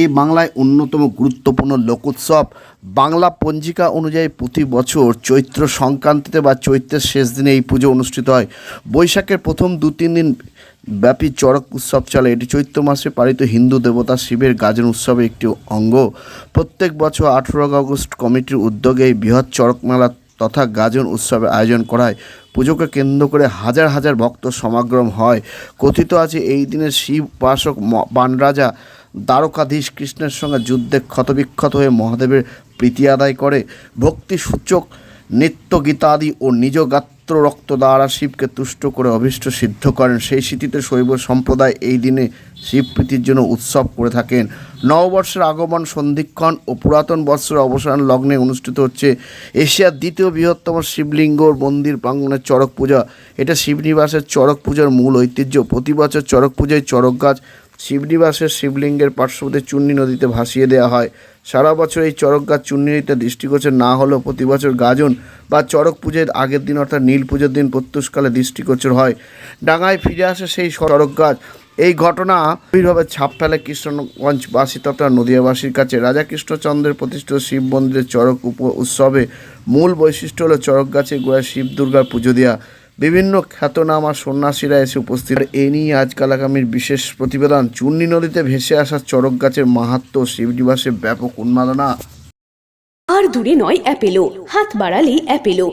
এই বাংলায় অন্যতম গুরুত্বপূর্ণ লোকোৎসব। বাংলা পঞ্জিকা অনুযায়ী প্রতি বছর চৈত্র সংক্রান্তিতে বা চৈত্রের শেষ দিনে এই পুজো অনুষ্ঠিত হয়। বৈশাখের প্রথম দু তিন দিন ব্যাপী চড়ক উৎসব চলে। এটি চৈত্র মাসে পালিত হিন্দু দেবতা শিবের গাজন উৎসবের একটি অঙ্গ। প্রত্যেক বছর আঠেরো আগস্ট কমিটির উদ্যোগে এই বৃহৎ চড়ক মেলা তথা গাজন উৎসবের আয়োজন করায় পুজোকে কেন্দ্র করে হাজার হাজার ভক্ত সমাগম হয়। কথিত আছে এই দিনে শিব উপাসক বানরাজা দ্বারকাধীশ কৃষ্ণের সঙ্গে যুদ্ধে ক্ষতবিক্ষত হয়ে মহাদেবের প্রীতি আদায় করে। ভক্তিসূচক নিত্য গীতাদি ও নিজ গাত্র রক্ত দ্বারা শিবকে তুষ্ট করে অভীষ্ট সিদ্ধ করেন। সেই স্মৃতিতে শৈব সম্প্রদায় এই দিনে শিব প্রীতির জন্য উৎসব করে থাকেন। নববর্ষের আগমন সন্ধিক্ষণ ও পুরাতন বর্ষের অবসান লগ্নে অনুষ্ঠিত হচ্ছে। এশিয়ার দ্বিতীয় বৃহত্তম শিবলিঙ্গর মন্দির প্রাঙ্গণের চড়ক পূজা। এটা শিবনিবাসের চড়ক পূজার মূল ঐতিহ্য। প্রতি বছর চড়ক পূজায় চড়ক গাছ শিবনিবাসের শিবলিঙ্গের পার্শ্ববর্তী চূর্ণী নদীতে ভাসিয়ে দেওয়া হয়। সারা বছর এই চড়ক গাছ চূর্ণী নদীতে দৃষ্টিগোচর না হলেও প্রতি বছর গাজন বা চড়ক পুজোর আগের দিন অর্থাৎ নীল পুজোর দিন প্রত্যুষকালে দৃষ্টিগোচর হয়। ডাঙায় ফিরে আসে সেই চড়ক গাছ। এই ঘটনা গভীরভাবে ছাপ ফেলে কৃষ্ণগঞ্জবাসী তথা নদিয়াবাসীর কাছে। রাজা কৃষ্ণচন্দ্রের প্রতিষ্ঠিত শিব মন্দিরের চড়ক উৎসবে মূল বৈশিষ্ট্য হলো চড়ক গাছে গোড়ায় শিব দুর্গার পুজো দেওয়া বিভিন্ন খ্যাতনামা সন্ন্যাসীরা এসে উপস্থিত। এ নিয়ে আজকাল আগামীর বিশেষ প্রতিবেদন। চূর্ণী নদীতে ভেসে আসা চরক গাছের মাহাত্ম শিবনিবাসে ব্যাপক উন্মাদনা। আর দূরে নয় অ্যাপেলো। হাত বাড়ালেই অ্যাপেলো।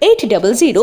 800